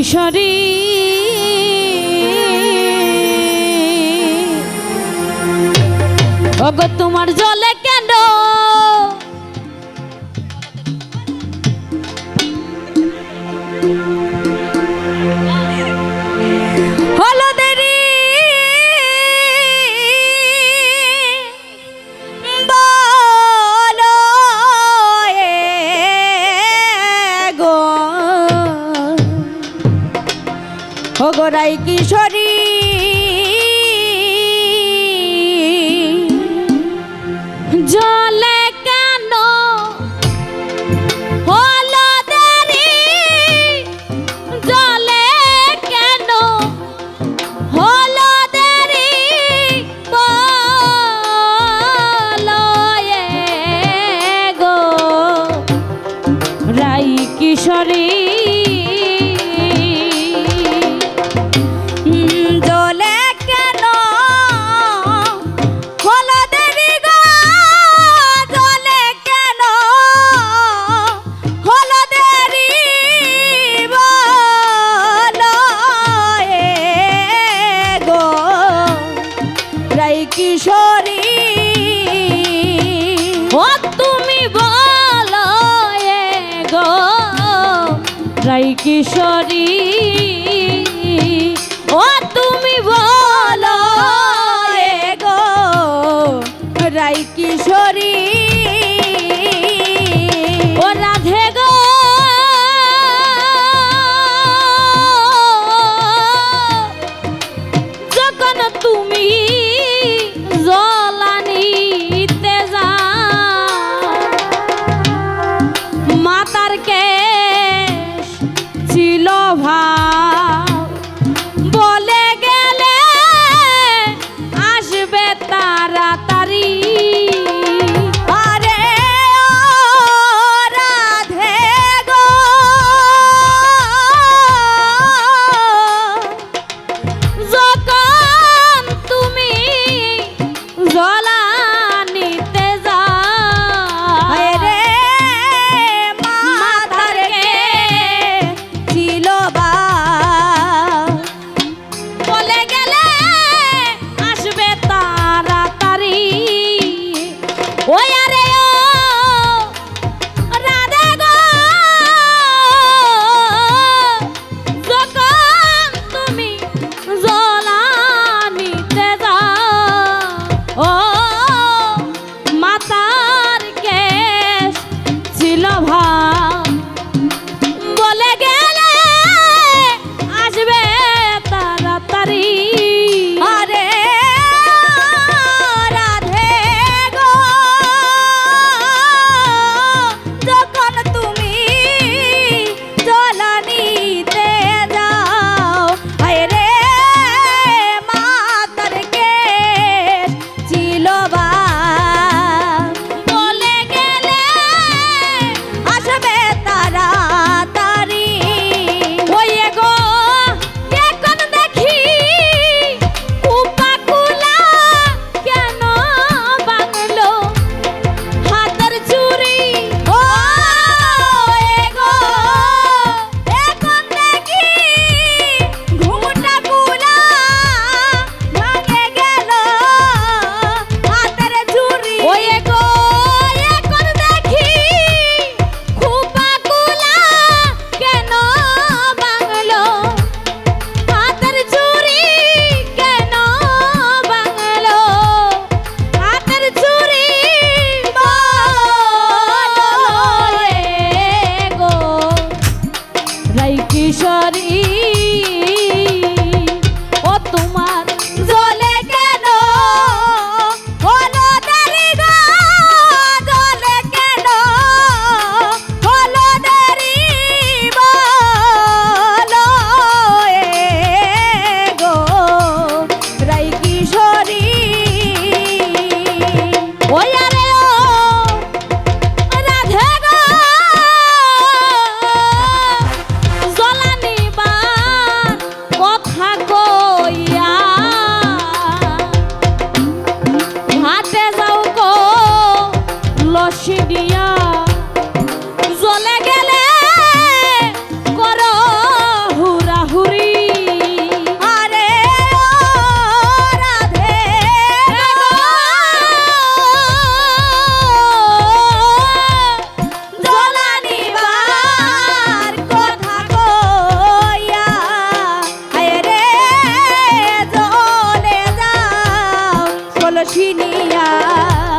মিশরে অগ তোমার জলে ও তুমি বলো গো রাই কিশোরী। ও তুমি বল কিনিয়া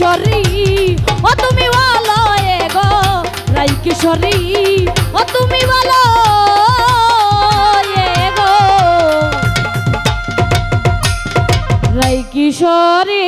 কিশোরী, ও তুমি ভালো এ গো। রাই কিশোরী, ও তুমি ভালো এ গো। রাই কিশোরী